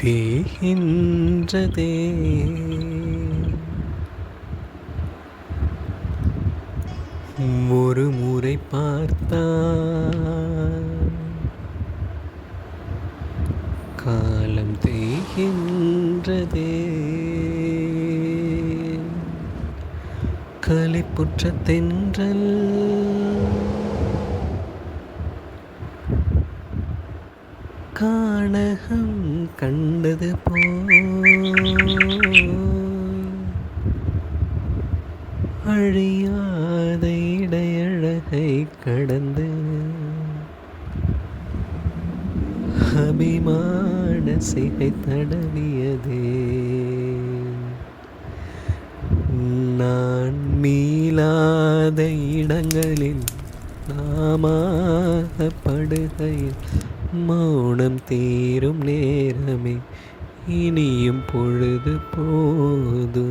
வேகின்றதே ஒரு முறை பார்த்தான் காலம் தேய்கின்றதே. களிப்புற்ற தென்றல் கானகம் கண்டது போ. அழியாத இடையழகை கடந்து அபிமான சிகை தடவியதே. நான் மீளாத இடங்களில் நாமாக படுகையில் மௌனம் தீரும் நேரமே இனியும் பொழுது போதுமே